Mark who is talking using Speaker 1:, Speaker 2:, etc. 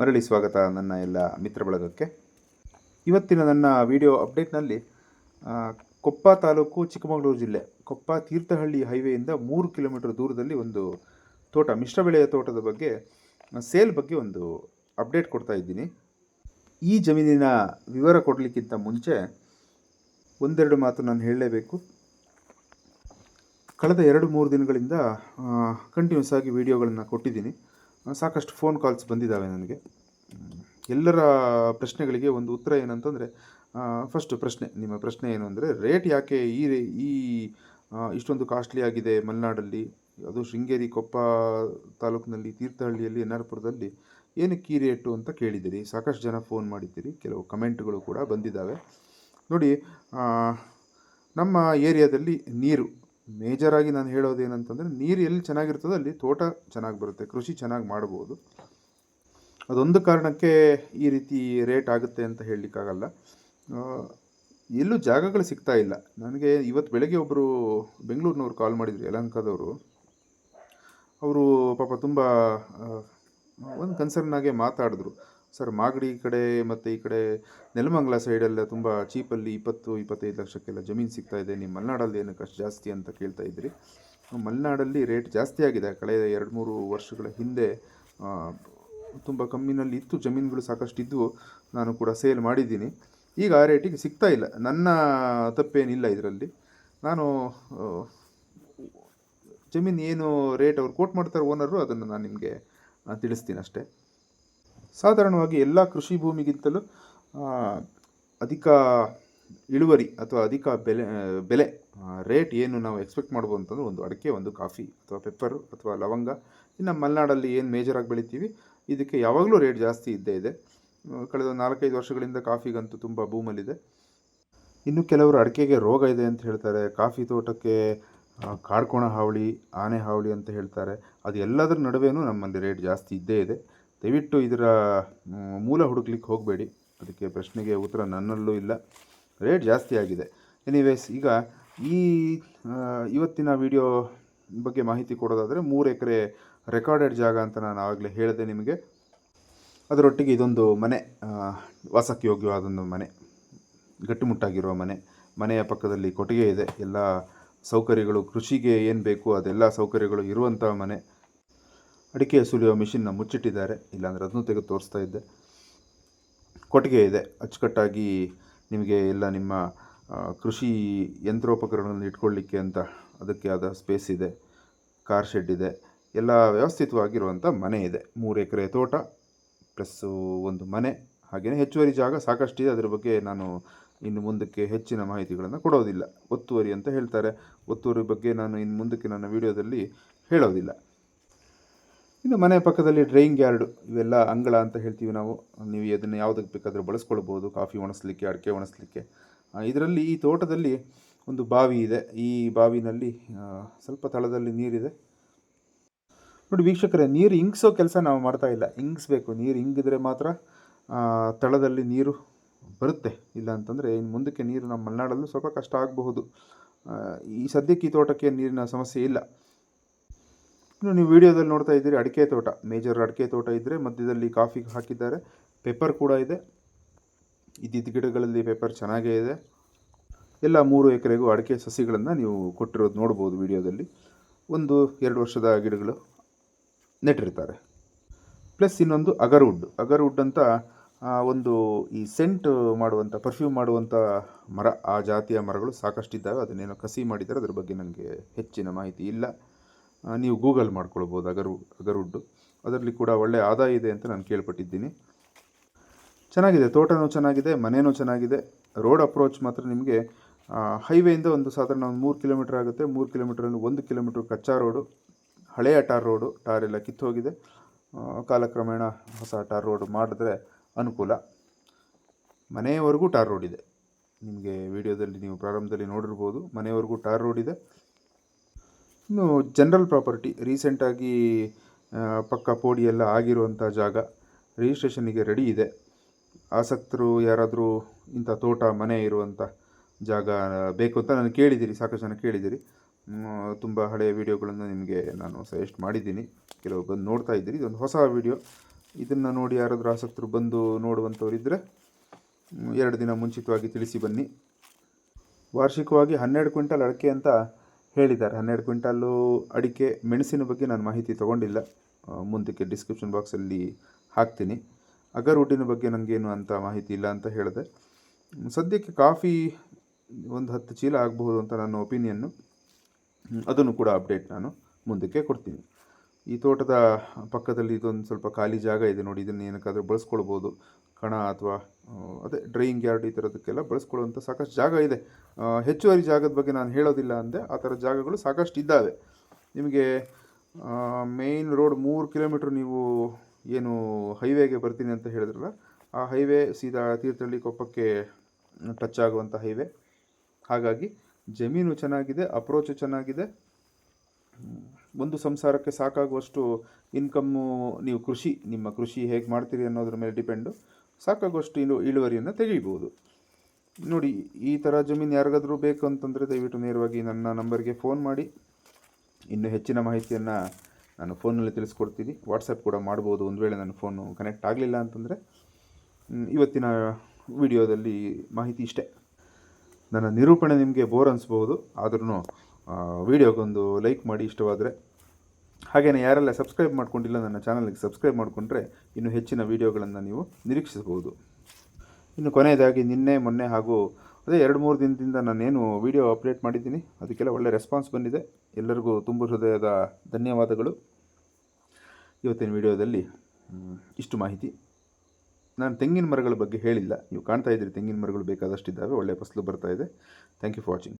Speaker 1: ಮರಳಿ ಸ್ವಾಗತ ನನ್ನ ಎಲ್ಲ ಮಿತ್ರ ಬಳಗಕ್ಕೆ. ಇವತ್ತಿನ ನನ್ನ ವಿಡಿಯೋ ಅಪ್ಡೇಟ್ನಲ್ಲಿ ಕೊಪ್ಪ ತಾಲೂಕು ಚಿಕ್ಕಮಗಳೂರು ಜಿಲ್ಲೆ, ಕೊಪ್ಪ ತೀರ್ಥಹಳ್ಳಿ ಹೈವೇಯಿಂದ ಮೂರು ಕಿಲೋಮೀಟರ್ ದೂರದಲ್ಲಿ ಒಂದು ತೋಟ, ಮಿಶ್ರ ಬೆಳೆಯ ತೋಟದ ಬಗ್ಗೆ ಸೇಲ್ ಬಗ್ಗೆ ಒಂದು ಅಪ್ಡೇಟ್ ಕೊಡ್ತಾ ಇದ್ದೀನಿ. ಈ ಜಮೀನಿನ ವಿವರ ಕೊಡಲಿಕ್ಕಿಂತ ಮುಂಚೆ ಒಂದೆರಡು ಮಾತು ನಾನು ಹೇಳಲೇಬೇಕು. ಕಳೆದ ಎರಡು ಮೂರು ದಿನಗಳಿಂದ ಕಂಟಿನ್ಯೂಸ್ ಆಗಿ ವಿಡಿಯೋಗಳನ್ನು ಕೊಟ್ಟಿದ್ದೀನಿ. ಸಾಕಷ್ಟು ಫೋನ್ ಕಾಲ್ಸ್ ಬಂದಿದ್ದಾವೆ ನನಗೆ. ಎಲ್ಲರ ಪ್ರಶ್ನೆಗಳಿಗೆ ಒಂದು ಉತ್ತರ ಏನಂತಂದರೆ ಫಸ್ಟ್ ಪ್ರಶ್ನೆ, ನಿಮ್ಮ ಪ್ರಶ್ನೆ ಏನು ಅಂದರೆ ರೇಟ್ ಯಾಕೆ ಈ ರೇ, ಈ ಇಷ್ಟೊಂದು ಕಾಸ್ಟ್ಲಿ ಆಗಿದೆ ಮಲೆನಾಡಲ್ಲಿ? ಅದು ಶೃಂಗೇರಿ ಕೊಪ್ಪ ತಾಲೂಕಿನಲ್ಲಿ, ತೀರ್ಥಹಳ್ಳಿಯಲ್ಲಿ ಎನ್ ಏನಕ್ಕೆ ಈ ರೇಟು ಅಂತ ಕೇಳಿದ್ದೀರಿ? ಸಾಕಷ್ಟು ಜನ ಫೋನ್ ಮಾಡಿದ್ದೀರಿ. ಕೆಲವು ಕಮೆಂಟ್ಗಳು ಕೂಡ ಬಂದಿದ್ದಾವೆ ನೋಡಿ ನಮ್ಮ ಏರಿಯಾದಲ್ಲಿ ನೀರು ಮೇಜರಾಗಿ ನಾನು ಹೇಳೋದು ಏನಂತಂದರೆ, ನೀರು ಎಲ್ಲಿ ಚೆನ್ನಾಗಿರ್ತದೋ ಅಲ್ಲಿ ತೋಟ ಚೆನ್ನಾಗಿ ಬರುತ್ತೆ, ಕೃಷಿ ಚೆನ್ನಾಗಿ ಮಾಡ್ಬೋದು. ಅದೊಂದು ಕಾರಣಕ್ಕೆ ಈ ರೀತಿ ರೇಟ್ ಆಗುತ್ತೆ ಅಂತ ಹೇಳಲಿಕ್ಕಾಗಲ್ಲ. ಎಲ್ಲೂ ಜಾಗಗಳು ಸಿಗ್ತಾ ಇಲ್ಲ. ನನಗೆ ಇವತ್ತು ಬೆಳಗ್ಗೆ ಒಬ್ಬರು ಬೆಂಗಳೂರಿನವ್ರು ಕಾಲ್ ಮಾಡಿದ್ರು, ಯಲಹಂಕದವರು. ಅವರು ಪಾಪ ತುಂಬ ಒಂದು ಕನ್ಸರ್ನಾಗೆ ಮಾತಾಡಿದ್ರು. ಸರ್ ಮಾಗಡಿ ಕಡೆ ಮತ್ತು ಈ ಕಡೆ ನೆಲಮಂಗಲ ಸೈಡೆಲ್ಲ ತುಂಬ ಚೀಪಲ್ಲಿ ಇಪ್ಪತ್ತು, ಇಪ್ಪತ್ತೈದು ಲಕ್ಷಕ್ಕೆಲ್ಲ ಜಮೀನು ಸಿಗ್ತಾ ಇದೆ. ನಿಮ್ಮ ಮಲೆನಾಡಲ್ಲಿ ಏನು ಅಷ್ಟು ಜಾಸ್ತಿ ಅಂತ ಕೇಳ್ತಾ ಇದ್ರಿ. ಮಲೆನಾಡಲ್ಲಿ ರೇಟ್ ಜಾಸ್ತಿ ಆಗಿದೆ. ಕಳೆದ ಎರಡು ಮೂರು ವರ್ಷಗಳ ಹಿಂದೆ ತುಂಬ ಕಮ್ಮಿನಲ್ಲಿ ಇತ್ತು. ಜಮೀನುಗಳು ಸಾಕಷ್ಟು ಇದ್ದು ನಾನು ಕೂಡ ಸೇಲ್ ಮಾಡಿದ್ದೀನಿ. ಈಗ ಆ ರೇಟಿಗೆ ಸಿಗ್ತಾ ಇಲ್ಲ. ನನ್ನ ತಪ್ಪೇನಿಲ್ಲ ಇದರಲ್ಲಿ. ನಾನು ಜಮೀನು ಏನು ರೇಟ್ ಅವ್ರು ಕೋಟ್ ಮಾಡ್ತಾರೆ ಓನರು ಅದನ್ನು ನಾನು ನಿಮಗೆ ತಿಳಿಸ್ತೀನಿ ಅಷ್ಟೇ. ಸಾಧಾರಣವಾಗಿ ಎಲ್ಲ ಕೃಷಿ ಭೂಮಿಗಿಂತಲೂ ಅಧಿಕ ಇಳುವರಿ ಅಥವಾ ಅಧಿಕ ಬೆಲೆ ಬೆಲೆ ರೇಟ್ ಏನು ನಾವು ಎಕ್ಸ್ಪೆಕ್ಟ್ ಮಾಡ್ಬೋದು ಅಂತಂದ್ರೆ ಒಂದು ಅಡಿಕೆ, ಒಂದು ಕಾಫಿ ಅಥವಾ ಪೆಪ್ಪರು ಅಥವಾ ಲವಂಗ. ಇನ್ನು ಮಲೆನಾಡಲ್ಲಿ ಏನು ಮೇಜರಾಗಿ ಬೆಳಿತೀವಿ, ಇದಕ್ಕೆ ಯಾವಾಗಲೂ ರೇಟ್ ಜಾಸ್ತಿ ಇದ್ದೇ ಇದೆ. ಕಳೆದ ನಾಲ್ಕೈದು ವರ್ಷಗಳಿಂದ ಕಾಫಿಗಂತೂ ತುಂಬ ಬೂಮಲ್ಲಿದೆ ಇನ್ನು ಕೆಲವರು ಅಡಿಕೆಗೆ ರೋಗ ಇದೆ ಅಂತ ಹೇಳ್ತಾರೆ, ಕಾಫಿ ತೋಟಕ್ಕೆ ಕಾಡ್ಕೋಣ ಹಾವಳಿ, ಆನೆ ಹಾವಳಿ ಅಂತ ಹೇಳ್ತಾರೆ. ಅದು ಎಲ್ಲದರ ನಡುವೆಯೂ ನಮ್ಮಲ್ಲಿ ರೇಟ್ ಜಾಸ್ತಿ ಇದ್ದೇ ಇದೆ. ದಯವಿಟ್ಟು ಇದರ ಮೂಲ ಹುಡುಕ್ಲಿಕ್ಕೆ ಹೋಗಬೇಡಿ. ಅದಕ್ಕೆ ಪ್ರಶ್ನೆಗೆ ಉತ್ತರ ನನ್ನಲ್ಲೂ ಇಲ್ಲ. ರೇಟ್ ಜಾಸ್ತಿ ಆಗಿದೆ. ಎನಿವೇಸ್ ಈಗ ಈ ಇವತ್ತಿನ ವಿಡಿಯೋ ಬಗ್ಗೆ ಮಾಹಿತಿ ಕೊಡೋದಾದರೆ ಮೂರು ಎಕರೆ ರೆಕಾರ್ಡೆಡ್ ಜಾಗ ಅಂತ ನಾನು ಆವಾಗಲೇ ಹೇಳಿದೆ ನಿಮಗೆ. ಅದರೊಟ್ಟಿಗೆ ಇದೊಂದು ಮನೆ ವಾಸಕ್ಕೆ ಯೋಗ್ಯವಾದೊಂದು ಮನೆ, ಗಟ್ಟಿಮುಟ್ಟಾಗಿರುವ ಮನೆ. ಮನೆಯ ಪಕ್ಕದಲ್ಲಿ ಕೊಟ್ಟಿಗೆ ಇದೆ. ಎಲ್ಲ ಸೌಕರ್ಯಗಳು, ಕೃಷಿಗೆ ಏನು ಬೇಕು ಅದೆಲ್ಲ ಸೌಕರ್ಯಗಳು ಇರುವಂಥ ಮನೆ. ಅಡಿಕೆ ಸುಲಿಯೋ ಮಿಷಿನ್ನ ಮುಚ್ಚಿಟ್ಟಿದ್ದಾರೆ. ಇಲ್ಲಾಂದರೆ ಅದನ್ನು ತೆಗೆದು ತೋರಿಸ್ತಾ ಇದ್ದೆ. ಕೊಟ್ಟಿಗೆ ಇದೆ. ಅಚ್ಚುಕಟ್ಟಾಗಿ ನಿಮಗೆ ಎಲ್ಲ ನಿಮ್ಮ ಕೃಷಿ ಯಂತ್ರೋಪಕರಣಗಳನ್ನು ಇಟ್ಕೊಳ್ಳಿಕ್ಕೆ ಅಂತ ಅದಕ್ಕೆ ಆದ ಸ್ಪೇಸ್ ಇದೆ. ಕಾರ್ ಶೆಡ್ ಇದೆ. ಎಲ್ಲ ವ್ಯವಸ್ಥಿತವಾಗಿರುವಂಥ ಮನೆ ಇದೆ. ಮೂರು ಎಕರೆ ತೋಟ ಪ್ಲಸ್ಸು ಒಂದು ಮನೆ. ಹಾಗೆಯೇ ಹೆಚ್ಚುವರಿ ಜಾಗ ಸಾಕಷ್ಟು ಇದೆ ಅದರ ಬಗ್ಗೆ ನಾನು ಇನ್ನು ಮುಂದಕ್ಕೆ ಹೆಚ್ಚಿನ ಮಾಹಿತಿಗಳನ್ನು ಕೊಡೋದಿಲ್ಲ. ಒತ್ತುವರಿ ಅಂತ ಹೇಳ್ತಾರೆ. ಒತ್ತುವರಿ ಬಗ್ಗೆ ನಾನು ಇನ್ನು ಮುಂದಕ್ಕೆ ನನ್ನ ವಿಡಿಯೋದಲ್ಲಿ ಹೇಳೋದಿಲ್ಲ. ಇನ್ನು ಮನೆ ಪಕ್ಕದಲ್ಲಿ ಡ್ರೈಯಿಂಗ್ ಯಾರ್ಡು ಇವೆಲ್ಲ ಅಂಗಳ ಅಂತ ಹೇಳ್ತೀವಿ ನಾವು. ನೀವು ಇದನ್ನು ಯಾವುದಕ್ಕೆ ಬೇಕಾದರೂ ಬಳಸ್ಕೊಳ್ಬೋದು. ಕಾಫಿ ಒಣಸ್ಲಿಕ್ಕೆ, ಅಡಿಕೆ ಒಣಸ್ಲಿಕ್ಕೆ. ಇದರಲ್ಲಿ ಈ ತೋಟದಲ್ಲಿ ಒಂದು ಬಾವಿ ಇದೆ. ಈ ಬಾವಿನಲ್ಲಿ ಸ್ವಲ್ಪ ತಳದಲ್ಲಿ ನೀರಿದೆ. ನೋಡಿ ವೀಕ್ಷಕರೇ, ನೀರು ಇಂಗ್ಸೋ ಕೆಲಸ ನಾವು ಮಾಡ್ತಾ ಇಲ್ಲ. ಇಂಗಿಸ್ಬೇಕು. ನೀರು ಇಂಗಿದ್ರೆ ಮಾತ್ರ ತಳದಲ್ಲಿ ನೀರು ಬರುತ್ತೆ. ಇಲ್ಲ ಅಂತಂದರೆ ಇನ್ನು ಮುಂದಕ್ಕೆ ನೀರು ನಮ್ಮ ಮಲೆನಾಡಲ್ಲೂ ಸ್ವಲ್ಪ ಕಷ್ಟ ಆಗಬಹುದು. ಈ ಸದ್ಯಕ್ಕೆ ಈ ತೋಟಕ್ಕೆ ನೀರಿನ ಸಮಸ್ಯೆ ಇಲ್ಲ. ಇನ್ನು ನೀವು ವಿಡಿಯೋದಲ್ಲಿ ನೋಡ್ತಾ ಇದ್ದೀರಿ ಅಡಿಕೆ ತೋಟ, ಮೇಜರ್ ಅಡಿಕೆ ತೋಟ ಇದ್ದರೆ ಮಧ್ಯದಲ್ಲಿ ಕಾಫಿ ಹಾಕಿದ್ದಾರೆ. ಪೇಪರ್ ಕೂಡ ಇದೆ. ಇದ್ದಿದ್ದ ಗಿಡಗಳಲ್ಲಿ ಪೇಪರ್ ಚೆನ್ನಾಗೇ ಇದೆ. ಎಲ್ಲ ಮೂರು ಎಕರೆಗೂ ಅಡಿಕೆ ಸಸಿಗಳನ್ನು ನೀವು ಕೊಟ್ಟಿರೋದು ನೋಡ್ಬೋದು ವಿಡಿಯೋದಲ್ಲಿ. ಒಂದು ಎರಡು ವರ್ಷದ ಗಿಡಗಳು ನೆಟ್ಟಿರ್ತಾರೆ. ಪ್ಲಸ್ ಇನ್ನೊಂದು ಅಗರ್ವುಡ್. ಅಗರ್ವುಡ್ ಅಂತ ಒಂದು ಈ ಸೆಂಟ್ ಮಾಡುವಂಥ ಪರ್ಫ್ಯೂಮ್ ಮಾಡುವಂಥ ಮರ, ಆ ಜಾತಿಯ ಮರಗಳು ಸಾಕಷ್ಟಿದ್ದಾವೆ. ಅದನ್ನೇನೋ ಕಸಿ ಮಾಡಿದ್ದಾರೆ. ಅದ್ರ ಬಗ್ಗೆ ನನಗೆ ಹೆಚ್ಚಿನ ಮಾಹಿತಿ ಇಲ್ಲ. ನೀವು ಗೂಗಲ್ ಮಾಡ್ಕೊಳ್ಬೋದು, ಅಗರು ಅಗರ್ವುಡ್ಡು ಅದರಲ್ಲಿ ಕೂಡ ಒಳ್ಳೆಯ ಆದಾಯ ಇದೆ ಅಂತ ನಾನು ಕೇಳ್ಪಟ್ಟಿದ್ದೀನಿ. ಚೆನ್ನಾಗಿದೆ, ತೋಟನೂ ಚೆನ್ನಾಗಿದೆ ಮನೆಯೂ ಚೆನ್ನಾಗಿದೆ. ರೋಡ್ ಅಪ್ರೋಚ್ ಮಾತ್ರ ನಿಮಗೆ ಹೈವೇಯಿಂದ ಒಂದು ಸಾಧಾರಣ ಒಂದು ಮೂರು ಕಿಲೋಮೀಟರ್ ಆಗುತ್ತೆ. ಮೂರು ಕಿಲೋಮೀಟ್ರಲ್ಲಿ ಒಂದು ಕಿಲೋಮೀಟ್ರ್ ಕಚ್ಚಾ ರೋಡು ಹಳೆಯ ಟಾರ್ ರೋಡು ಟಾರ್ ಎಲ್ಲ ಕಿತ್ತೋಗಿದೆ ಕಾಲಕ್ರಮೇಣ ಹೊಸ ಟಾರ್ ರೋಡ್ ಮಾಡಿದ್ರೆ ಅನುಕೂಲ. ಮನೆಯವರೆಗೂ ಟಾರ್ ರೋಡ್ ಇದೆ. ನಿಮಗೆ ವಿಡಿಯೋದಲ್ಲಿ ನೀವು ಪ್ರಾರಂಭದಲ್ಲಿ ನೋಡಿರ್ಬೋದು ಮನೆಯವರೆಗೂ ಟಾರ್ ರೋಡ್ ಇದೆ. ಇನ್ನು ಜನರಲ್ ಪ್ರಾಪರ್ಟಿ ರೀಸೆಂಟಾಗಿ ಪಕ್ಕ ಪೋಡಿ ಎಲ್ಲ ಆಗಿರುವಂಥ ಜಾಗ ರಿಜಿಸ್ಟ್ರೇಷನಿಗೆ ರೆಡಿ ಇದೆ. ಆಸಕ್ತರು ಯಾರಾದರೂ ಇಂಥ ತೋಟ, ಮನೆ ಇರುವಂಥ ಜಾಗ ಬೇಕು ಅಂತ ನಾನು ಕೇಳಿದ್ದೀರಿ ಸಾಕಷ್ಟು ಜನ ಕೇಳಿದ್ದೀರಿ ತುಂಬ ಹಳೆಯ ವೀಡಿಯೋಗಳನ್ನು ನಿಮಗೆ ನಾನು ಸಜೆಸ್ಟ್ ಮಾಡಿದ್ದೀನಿ. ಕೆಲವು ಬಂದು ನೋಡ್ತಾ ಇದ್ದೀರಿ. ಇದೊಂದು ಹೊಸ ವೀಡಿಯೋ. ಇದನ್ನು ನೋಡಿ ಯಾರಾದರೂ ಆಸಕ್ತರು ಬಂದು ನೋಡುವಂಥವ್ರು ಇದ್ದರೆ ಎರಡು ದಿನ ಮುಂಚಿತವಾಗಿ ತಿಳಿಸಿ ಬನ್ನಿ. ವಾರ್ಷಿಕವಾಗಿ ಹನ್ನೆರಡು ಕ್ವಿಂಟಲ್ ಅಡಿಕೆ ಅಂತ ಹೇಳಿದ್ದಾರೆ. ಹನ್ನೆರಡು ಕ್ವಿಂಟಲ್ಲು ಅಡಿಕೆ ಮೆಣಸಿನ ಬಗ್ಗೆ ನಾನು ಮಾಹಿತಿ ತೊಗೊಂಡಿಲ್ಲ. ಮುಂದಕ್ಕೆ ಡಿಸ್ಕ್ರಿಪ್ಷನ್ ಬಾಕ್ಸಲ್ಲಿ ಹಾಕ್ತೀನಿ. ಅಗರ್ವುಡ್ಡಿನ ಬಗ್ಗೆ ನನಗೇನು ಅಂತ ಮಾಹಿತಿ ಇಲ್ಲ ಅಂತ ಹೇಳಿದೆ. ಸದ್ಯಕ್ಕೆ ಕಾಫಿ ಒಂದು ಹತ್ತು ಚೀಲ ಆಗಬಹುದು ಅಂತ ನನ್ನ ಒಪಿನಿಯನ್ನು ಅದನ್ನು ಕೂಡ ಅಪ್ಡೇಟ್ ನಾನು ಮುಂದಕ್ಕೆ ಕೊಡ್ತೀನಿ. ಈ ತೋಟದ ಪಕ್ಕದಲ್ಲಿ ಇದೊಂದು ಸ್ವಲ್ಪ ಖಾಲಿ ಜಾಗ ಇದೆ ನೋಡಿ. ಇದನ್ನು ಏನಕ್ಕಾದರೂ ಬಳಸ್ಕೊಳ್ಬೋದು. ಕಣ ಅಥವಾ ಅದೇ ಡ್ರೈಯಿಂಗ್ ಯಾರ್ಡ್ ಈ ಥರದಕ್ಕೆಲ್ಲ ಬಳಸ್ಕೊಳ್ಳುವಂಥ ಸಾಕಷ್ಟು ಜಾಗ ಇದೆ. ಹೆಚ್ಚುವರಿ ಜಾಗದ ಬಗ್ಗೆ ನಾನು ಹೇಳೋದಿಲ್ಲ ಅಂದೆ, ಆ ಥರ ಜಾಗಗಳು ಸಾಕಷ್ಟು ಇದ್ದಾವೆ. ನಿಮಗೆ ಮೇಯ್ನ್ ರೋಡ್ ಮೂರು ಕಿಲೋಮೀಟ್ರ್ ನೀವು ಏನು ಹೈವೇಗೆ ಬರ್ತೀನಿ ಅಂತ ಹೇಳಿದ್ರಲ್ಲ, ಆ ಹೈವೇ ಸೀದಾ ತೀರ್ಥಹಳ್ಳಿ ಕೊಪ್ಪಕ್ಕೆ ಟಚ್ ಆಗುವಂಥ ಹೈವೇ ಹಾಗಾಗಿ ಜಮೀನು ಚೆನ್ನಾಗಿದೆ ಅಪ್ರೋಚು ಚೆನ್ನಾಗಿದೆ. ಒಂದು ಸಂಸಾರಕ್ಕೆ ಸಾಕಾಗುವಷ್ಟು ಇನ್ಕಮ್ಮು ನೀವು ಕೃಷಿ, ನಿಮ್ಮ ಕೃಷಿ ಹೇಗೆ ಮಾಡ್ತೀರಿ ಅನ್ನೋದ್ರ ಮೇಲೆ ಡಿಪೆಂಡು. ಸಾಕಾಗುವಷ್ಟು ಇನ್ನು ಇಳುವರಿಯನ್ನು ತೆಗಿಬೋದು ನೋಡಿ, ಈ ಥರ ಜಮೀನು ಯಾರಿಗಾದರೂ ಬೇಕು ಅಂತಂದರೆ ದಯವಿಟ್ಟು ನೇರವಾಗಿ ನನ್ನ ನಂಬರ್ಗೆ ಫೋನ್ ಮಾಡಿ. ಇನ್ನು ಹೆಚ್ಚಿನ ಮಾಹಿತಿಯನ್ನು ನಾನು ಫೋನಲ್ಲಿ ತಿಳಿಸ್ಕೊಡ್ತೀನಿ. ವಾಟ್ಸಪ್ ಕೂಡ ಮಾಡ್ಬೋದು. ಒಂದು ವೇಳೆ ನನ್ನ ಫೋನು ಕನೆಕ್ಟ್ ಆಗಲಿಲ್ಲ ಅಂತಂದರೆ ಇವತ್ತಿನ ವಿಡಿಯೋದಲ್ಲಿ ಮಾಹಿತಿ ಇಷ್ಟೇ. ನನ್ನ ನಿರೂಪಣೆ ನಿಮಗೆ ಬೋರ್ ಅನಿಸ್ಬೋದು ಆದ್ರೂ ವಿಡಿಯೋಗೊಂದು ಲೈಕ್ ಮಾಡಿ ಇಷ್ಟವಾದರೆ. ಹಾಗೆಯೇ ಯಾರೆಲ್ಲ ಸಬ್ಸ್ಕ್ರೈಬ್ ಮಾಡ್ಕೊಂಡಿಲ್ಲ ನನ್ನ ಚಾನಲ್ಗೆ ಸಬ್ಸ್ಕ್ರೈಬ್ ಮಾಡಿಕೊಂಡ್ರೆ ಇನ್ನು ಹೆಚ್ಚಿನ ವೀಡಿಯೋಗಳನ್ನು ನೀವು ನಿರೀಕ್ಷಿಸಬಹುದು. ಇನ್ನು ಕೊನೆಯದಾಗಿ ನಿನ್ನೆ, ಮೊನ್ನೆ ಹಾಗೂ ಅದೇ ಎರಡು ಮೂರು ದಿನದಿಂದ ನಾನೇನು ವಿಡಿಯೋ ಅಪ್ಡೇಟ್ ಮಾಡಿದ್ದೀನಿ. ಅದಕ್ಕೆಲ್ಲ ಒಳ್ಳೆ ರೆಸ್ಪಾನ್ಸ್ ಬಂದಿದೆ. ಎಲ್ಲರಿಗೂ ತುಂಬ ಹೃದಯದ ಧನ್ಯವಾದಗಳು. ಇವತ್ತಿನ ವಿಡಿಯೋದಲ್ಲಿ ಇಷ್ಟು ಮಾಹಿತಿ. ನಾನು ತೆಂಗಿನ ಮರಗಳ ಬಗ್ಗೆ ಹೇಳಿಲ್ಲ. ನೀವು ಕಾಣ್ತಾ ಇದ್ದೀರಿ, ತೆಂಗಿನ ಮರಗಳು ಬೇಕಾದಷ್ಟಿದ್ದಾವೆ ಒಳ್ಳೆಯ ಫಸಲು ಬರ್ತಾ ಇದೆ. Thank you for watching